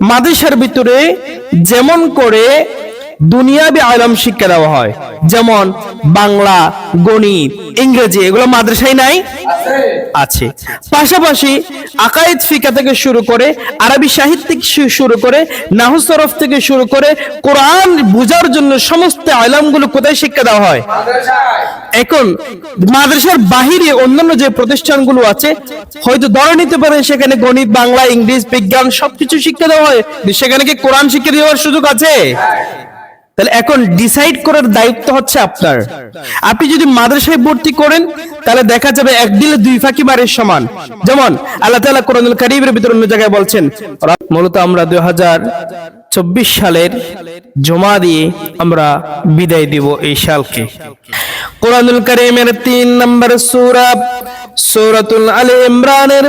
মাদ্রাসার ভিতরে যেমন করে দুনিয়াবি আলম শিক্ষা দেওয়া হয়। যেমন বাংলা গণিত ইংরেজি এগুলো মাদ্রাসায় নাই? আছে। পাশাপাশি আকায়েদ ফিকা থেকে শুরু করে আরবি সাহিত্য থেকে শু- শুরু করে নাহু সরফ থেকে শুরু করে কোরআন বোঝার জন্য সমস্ত আলমগুলো কোথায় শিক্ষা দেওয়া হয়? এখন মাদ্রাসার বাহিরে অন্যান্য যে প্রতিষ্ঠানগুলো আছে হয়তো ধরে নিতে পারে সেখানে গণিত বাংলা ইংলিশ বিজ্ঞান সবকিছু শিক্ষা দেওয়া হয় সেখানে কি কোরআন শিক্ষা দেওয়ার সুযোগ আছে? তাহলে এখন ডিসাইড করার দায়িত্ব হচ্ছে আপনার। আপনি যদি মাদ্রাসায় ভর্তি করেন, তাহলে দেখা যাবে এক দিলে দুই ফাঁকি মারের সমান। যেমন আল্লাহ তাআলা কোরআনুল কারীমের ভিতর অন্য জায়গায় বলছেন, মূলত আমরা দুই হাজার চব্বিশ সালের জমা দিয়ে আমরা বিদায় দিব এই সালকে। কোরআনুল কারীমের তিন নম্বর সূরা, সূরাতুল আলে ইমরানের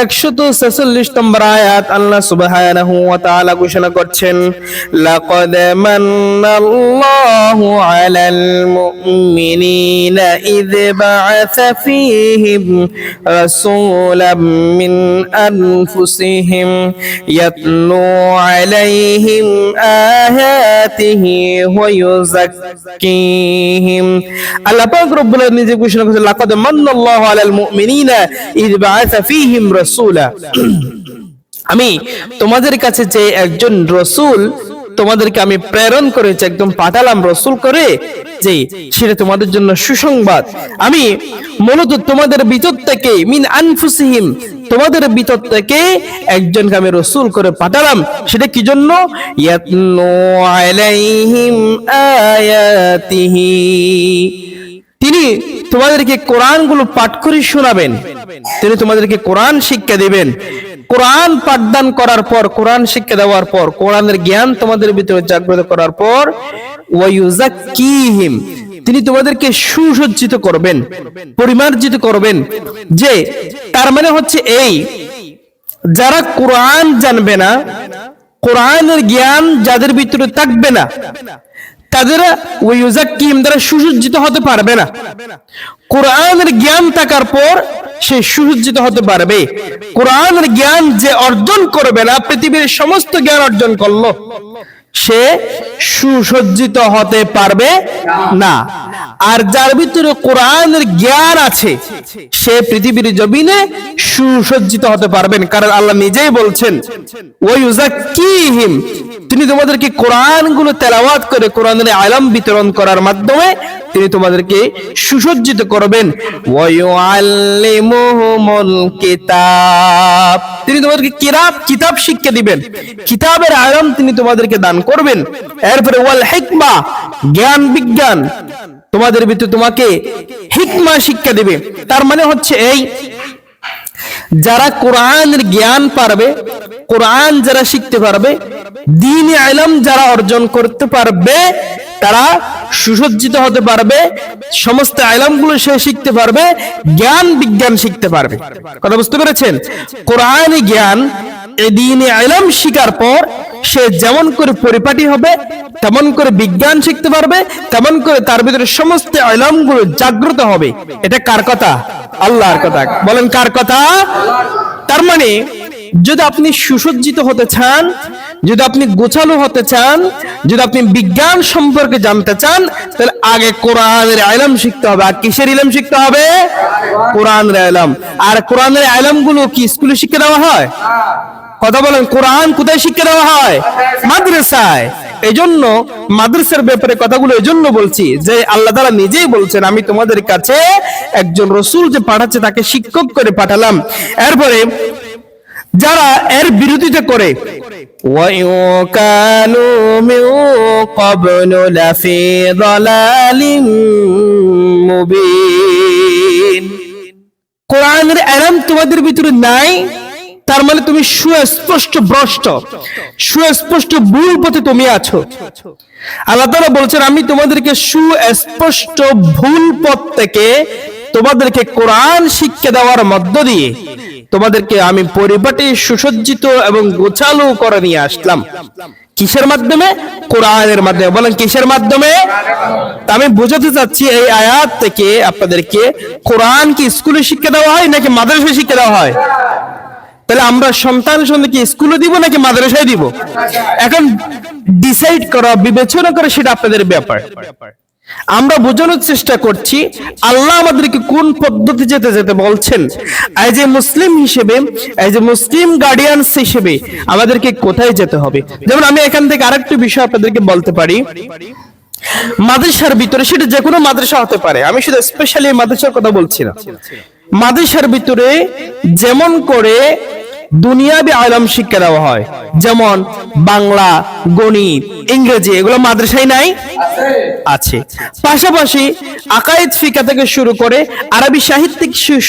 একশত ছেচল্লিশ নম্বর আয়াত আল্লাহ সুবহানাহু ওয়া তাআলা ঘোষণা করছেন, লাকাদ মান্নাল্লাহু আলাল মুমিনিনা ইয বা'আসা ফীহিম রাসূলাম মিন আনফুসিহিম ইয়াতলু আলাইহিম আয়াতিহি ওয়া ইউযাক্কিহিম। আল্লাহ পাক রব্বুল আলামিন নিজে ঘোষণা করেছেন, লাকাদ মান্নাল্লাহু আলাল মুমিনিনা ইয বা'আসা ফীহিম রাসূলা। আমি তোমাদের কাছে যে একজন রসুল তোমাদেরকে আমি প্রেরণ করেছি, একদম পাঠালাম রসুল করে, যে সেটা তোমাদের জন্য সুসংবাদ। আমি মূলত তোমাদের ভিতর থেকে, মিন আনফুসিহিম, তোমাদের ভিতর থেকে একজনকে আমি রসুল করে পাঠালাম। সেটা কি জন্য? ইয়াতলু আলাইহিম আয়াতিহি। তিনি তোমাদেরকে কোরআনগুলো পাঠ করে শোনাবেন। তিনি তোমাদেরকে কোরআন শিক্ষা দিবেন। কোরআন পাঠদান করার পর, কোরআন শিক্ষা দেওয়ার পর, কোরআনের জ্ঞান তোমাদের ভিতরে জাগ্রত করার পর ওয়ায়ুজাক্কিহিম তিনি তোমাদেরকে সুসজ্জিত করবেন, পরিমার্জিত করবেন, যে তার মানে হচ্ছে এই, যারা কোরআন জানবে না, কোরআনের জ্ঞান যাদের ভিতরে থাকবে না তাদের ওই দ্বারা সুসজ্জিত হতে পারবে না। কোরআনের জ্ঞান থাকার পর সে সুসজ্জিত হতে পারবে। কোরআনের জ্ঞান যে অর্জন করবে না, পৃথিবীর সমস্ত জ্ঞান অর্জন করল, সে সুসজ্জিত হতে পারবে না। আর যার ভিতরে কোরআনের জ্ঞান আছে, সে পৃথিবীর জমিনে সুসজ্জিত হতে পারবেন কারণ আল্লাহ নিজেই বলছেন ওই তিনি তোমাদেরকে কোরআনগুলো তেলাওয়াত করে কোরআনের আলম বিতরণ করার মাধ্যমে তিনি তোমাদেরকে সুসজ্জিত করবেন। তিনি তোমাদেরকে কিতাব কিতাব শিক্ষা দিবেন। কিতাবের আলম তিনি তোমাদেরকে দান করবেন। এরপরে ওয়াল হিকমা জ্ঞান বিজ্ঞান। তোমাদের ভিতরে তোমাকে হিকমা শিক্ষা দিবে। তার মানে হচ্ছে এই যারা কোরআনের জ্ঞান পারবে, কোরআন যারা শিখতে পারবে, দিন আলম যারা অর্জন করতে পারবে, তারা সুসজ্জিত হতে পারবে, সমস্ত আলমগুলো সে শিখতে পারবে, জ্ঞান বিজ্ঞান শিখতে পারবে। কথা বুঝতে পেরেছেন? কোরআন জ্ঞান দিনে আলম শিকার পর সে যেমন করে পরিপাটি হবে, তেমন করে বিজ্ঞান শিখতে পারবে, তেমন করে তার ভিতরে সমস্ত আলমগুলো জাগ্রত হবে। এটা কার কথা? আল্লাহর কথা। বলেন, কার কথা? তার মানে যদি আপনি সুসজ্জিত হতে চান, যদি আপনি গোছালো হতে চান, যদি আপনি বিজ্ঞান সম্পর্কে জানতে চান, তাহলে আগে কোরআনের আয়লাম শিখতে হবে। আর কিসের ইলাম শিখতে হবে? কোরআনের আয়লাম আর কোরআনের আইলামগুলো কি স্কুলে শিখে দেওয়া হয়? কথা বলেন কোরআন কোথায় শিক্ষা দেওয়া হয়? মাদ্রাসায়। এই জন্য মাদ্রাসার ব্যাপারে কথাগুলো এই জন্য বলছি যে আল্লাহ তালা নিজেই বলছেন আমি তোমাদের কাছে একজন রসুল যে পাঠাচ্ছে তাকে শিক্ষক করে পাঠালাম। এরপরে যারা এর বিরোধিতা করে কোরআনের আরাম তোমাদের ভিতরে নাই? তার মানে তুমি সুস্পষ্ট ভ্রষ্ট, সুস্পষ্ট ভুল পথে তুমি আছো। আল্লাহ তাআলা বলছেন, আমি তোমাদেরকে সুস্পষ্ট ভুল পথ থেকে তোমাদেরকে কোরআন শিক্ষা দেওয়ার মধ্য দিয়ে তোমাদেরকে আমি পরিপাটি, সুসজ্জিত এবং গোছালো করে নিয়ে আসলাম। কিসের মাধ্যমে? কোরআনের মাধ্যমে। বলেন, কিসের মাধ্যমে? আমি বোঝাতে চাচ্ছি, এই আয়াত থেকে আপনাদেরকে কোরআন কি স্কুলে শিক্ষা দেওয়া হয় নাকি মাদ্রাসায় শিক্ষা দেওয়া হয়? তাহলে আমরা সন্তান সন্তানকে স্কুলে দিব নাকি মাদ্রাসায় দিব? এখন ডিসাইড করা, বিবেচনা করা সেটা আপনাদের ব্যাপার। আমরা বোঝানোর চেষ্টা করছি, আল্লাহ আমাদেরকে কোন পদ্ধতি যেতে যেতে বলছেন? এজ এ মুসলিম হিসেবে এজ এ মুসলিম গার্ডিয়ানস হিসেবে আমাদেরকে কোথায় যেতে হবে? যেমন আমি এখান থেকে আরেকটি বিষয় আপনাদেরকে বলতে পারি। মাদ্রাসার ভিতরে, সেটা যে কোনো মাদ্রাসা হতে পারে। আমি শুধু স্পেশালি মাদ্রাসার কথা বলছি না। মাদ্রাসার ভিতরে যেমন করে দুনিয়াবি আলম শিক্ষা দেওয়া হয়। যেমন বাংলা, গণিত, ইংরেজি, এগুলো মাদ্রাসায় নাই? আছে। পাশাপাশি আকায়েদ ফিকা থেকে শুরু করে, আরবি সাহিত্য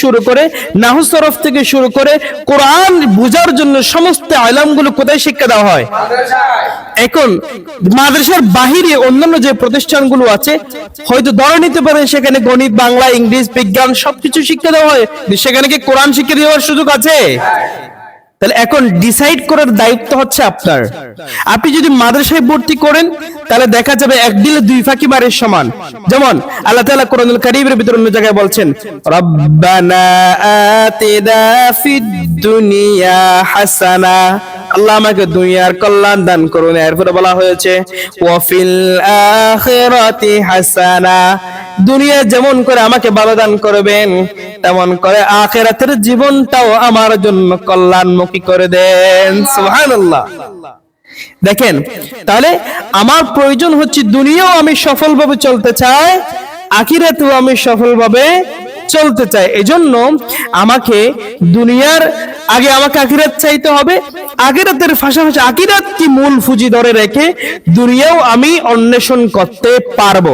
শুরু করে নাহু সরফ থেকে শুরু করে, কোরআন বোঝার জন্য সমস্ত আলামগুলো কোথায় শিক্ষা দেওয়া হয়? এখন মাদ্রাসার বাহিরে অন্যান্য যে প্রতিষ্ঠানগুলো আছে, হয়তো ধরে নিতে পারে সেখানে গণিত, বাংলা ইংলিশ বিজ্ঞান সবকিছু শিক্ষা দেওয়া হয়। সেখানে কি কোরআন শিক্ষা দেওয়ার সুযোগ আছে? তাহলে এখন ডিসাইড করার দায়িত্ব হচ্ছে আপনার। আপনি যদি মাদ্রাসায় ভর্তি করেন, তাহলে দেখা যাবে এক দিলে দুই ফাঁকি মারের সমান। যেমন আল্লাহ তাআলা কোরআনুল কারীমের ভিতরে অন্য জায়গায় বলছেন, রব্বানা আতিনা ফিদ দুনিয়া হাসানা। আল্লাহ আমাকে দুনিয়ার কল্যাণ দান করুন। এরপরে বলা হয়েছে ওয়াফিল আখিরাতি হাসানা। দুনিয়া যেমন করে আমাকে ভালো দান করবেন তেমন করে আখেরাতের জীবনটাও আমার জন্য কল্যাণমুখী করে দেন। সুবহানাল্লাহ। দেখেন, তাহলে আমার প্রয়োজন হচ্ছে দুনিয়াও আমি সফলভাবে চলতে চাই, আখিরাতেও আমি সফলভাবে চলতে চাই। এজন্য আমাকে দুনিয়ার আগে আমাকে আখিরাত চাইতে হবে, আখিরাতের পাশাপাশি আখিরাত কি মূল ফুজি ধরে রেখে দুনিয়াও আমি অন্বেষণ করতে পারব?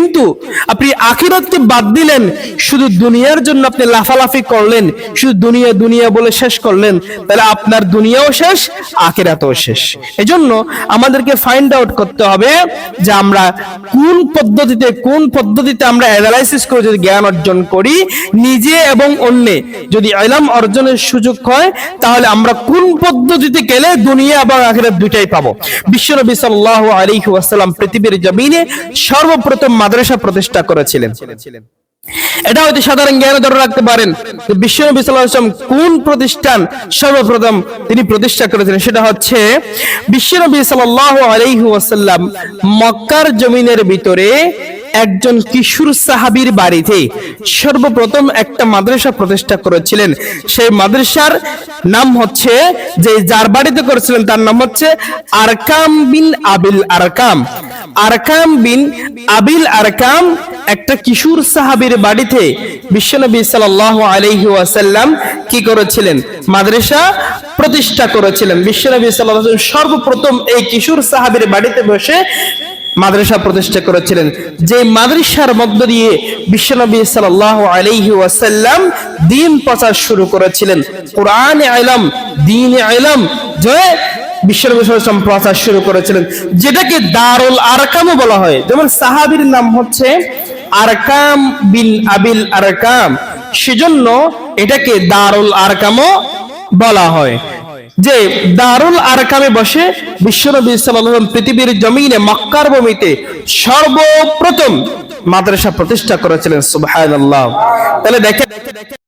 কিন্তু আপনি আখিরাতকে বাদ দিলেন, শুধু দুনিয়ার জন্য আপনি লাফালাফি করলেন, শুধু দুনিয়া দুনিয়া বলে শেষ করলেন, তাহলে আপনার দুনিয়াও শেষ, আখিরাতও শেষ। এজন্য আমাদেরকে ফাইন্ড আউট করতে হবে যে আমরা কোন পদ্ধতিতে কোন পদ্ধতিতে আমরা অ্যানালাইসিস করে যদি জ্ঞান অর্জন করি, নিজে এবং অন্যে, যদি ইলম অর্জনের সুযোগ হয়, তাহলে আমরা কোন পদ্ধতিতে গেলে দুনিয়া এবং আখিরাত দুইটাই পাবো। বিশ্বনবী সাল্লাল্লাহু আলাইহি ওয়াসাল্লাম পৃথিবীর জমিনে সর্বপ্রথম মাদ্রাসা প্রতিষ্ঠা করেছিলেন। এটা হয়তো সাধারণ জ্ঞান ধরে রাখতে পারেন বিশ্বনবী সাল্লাম কোন প্রতিষ্ঠান সর্বপ্রথম তিনি প্রতিষ্ঠা করেছিলেন, সেটা হচ্ছে বিশ্বনবী সাল আলাইহি ওয়াসাল্লাম মক্কার জমিনের ভিতরে একজন কিশোর সাহাবীর বাড়িতে সর্বপ্রথম একটা মাদ্রাসা প্রতিষ্ঠা করেছিলেন। সেই মাদ্রাসার নাম হচ্ছে, যে যার বাড়িতে করেছিলেন তার নাম হচ্ছে আরকাম বিন আবিল আরকাম। আরকাম বিন আবিল আরকাম একটা কিশোর সাহাবীর বাড়িতে বিশ্বনবী সাল্লাল্লাহু আলাইহি ওয়াসাল্লাম কি করেছিলেন? মাদ্রাসা প্রতিষ্ঠা করেছিলেন। বিশ্বনবী ওয়াসাল্লাম সর্বপ্রথম এই কিশোর সাহাবীর বাড়িতে বসে মাদ্রাসা প্রতিষ্ঠা করেছিলেন। যে মাদ্রাসার মধ্য দিয়ে বিশ্বনবী সাল্লাল্লাহু আলাইহি ওয়াসাল্লাম দ্বীন প্রচার শুরু করেছিলেন। কোরআনে ইলম দ্বীন ইলম যে বিশ্বনবী প্রচার শুরু করেছিলেন, যেটাকে দারুল আরকামও বলা হয়। যেমন সাহাবীর নাম হচ্ছে আরকাম বিন আবিল আরকাম। সেজন্য এটাকে দারুল আরকামও বলা হয়। যে দারুল আরকামে বসে বিশ্বনবী আলাইহি পৃথিবীর জমিনে মক্কার ভূমিতে সর্বপ্রথম মাদ্রাসা প্রতিষ্ঠা করেছিলেন সুবাহ তাহলে দেখেন